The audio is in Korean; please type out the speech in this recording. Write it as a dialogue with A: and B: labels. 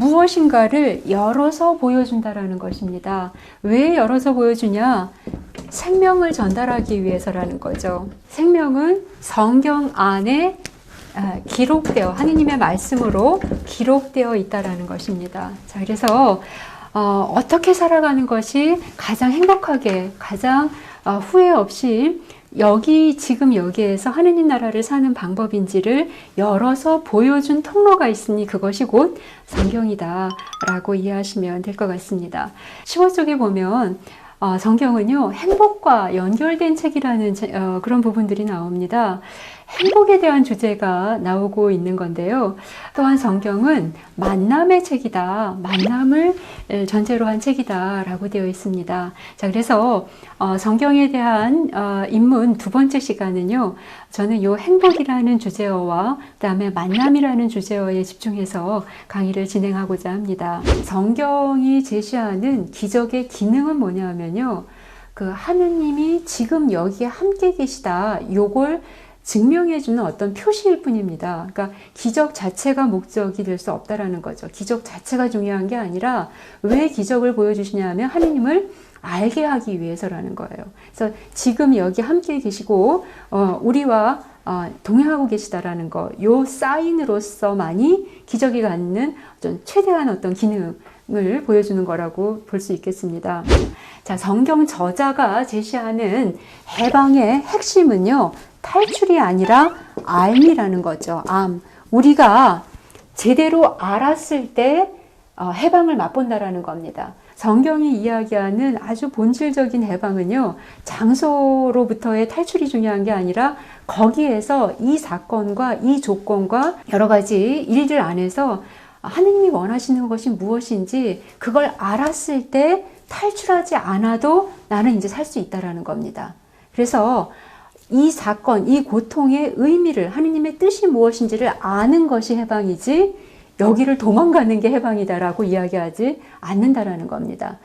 A: 무엇인가를 열어서 보여준다라는 것입니다. 왜 열어서 보여주냐? 생명을 전달하기 위해서라는 거죠. 생명은 성경 안에 아, 기록되어 하느님의 말씀으로 기록되어 있다라는 것입니다. 자, 그래서 어, 어떻게 살아가는 것이 가장 행복하게, 가장 어, 후회 없이 여기 지금 여기에서 하느님 나라를 사는 방법인지를 열어서 보여준 통로가 있으니 그것이 곧 성경이다 라고 이해하시면 될 것 같습니다. 15 쪽에 보면 어, 성경은요 행복과 연결된 책이라는 제- 어, 그런 부분들이 나옵니다. 행복에 대한 주제가 나오고 있는 건데요. 또한 성경은 만남의 책이다. 만남을 에, 전제로 한 책이다 라고 되어 있습니다. 자, 그래서 어, 성경에 대한 어, 입문 두 번째 시간은요. 저는 요 행복이라는 주제어와 그다음에 만남이라는 주제어에 집중해서 강의를 진행하고자 합니다. 성경이 제시하는 기적의 기능은 뭐냐면요. 그 하느님이 지금 여기에 함께 계시다. 요걸 증명해주는 어떤 표시일 뿐입니다. 그러니까 기적 자체가 목적이 될 수 없다라는 거죠. 기적 자체가 중요한 게 아니라 왜 기적을 보여주시냐면 하느님을 알게 하기 위해서라는 거예요. 그래서 지금 여기 함께 계시고 어, 우리와 어, 동행하고 계시다라는 거, 요 사인으로서만이 기적이 갖는 어떤 최대한 어떤 기능을 보여주는 거라고 볼 수 있겠습니다. 자, 성경 저자가 제시하는 해방의 핵심은요, 탈출이 아니라 암이라는 거죠. 암. 우리가 제대로 알았을 때 어, 해방을 맛본다라는 겁니다. 성경이 이야기하는 아주 본질적인 해방은요, 장소로부터의 탈출이 중요한 게 아니라 거기에서 이 사건과 이 조건과 여러 가지 일들 안에서 하느님이 원하시는 것이 무엇인지 그걸 알았을 때 탈출하지 않아도 나는 이제 살 수 있다라는 겁니다. 그래서 이 사건, 이 고통의 의미를 하느님의 뜻이 무엇인지를 아는 것이 해방이지 여기를 도망가는 게 해방이다라고 이야기하지 않는다라는 겁니다.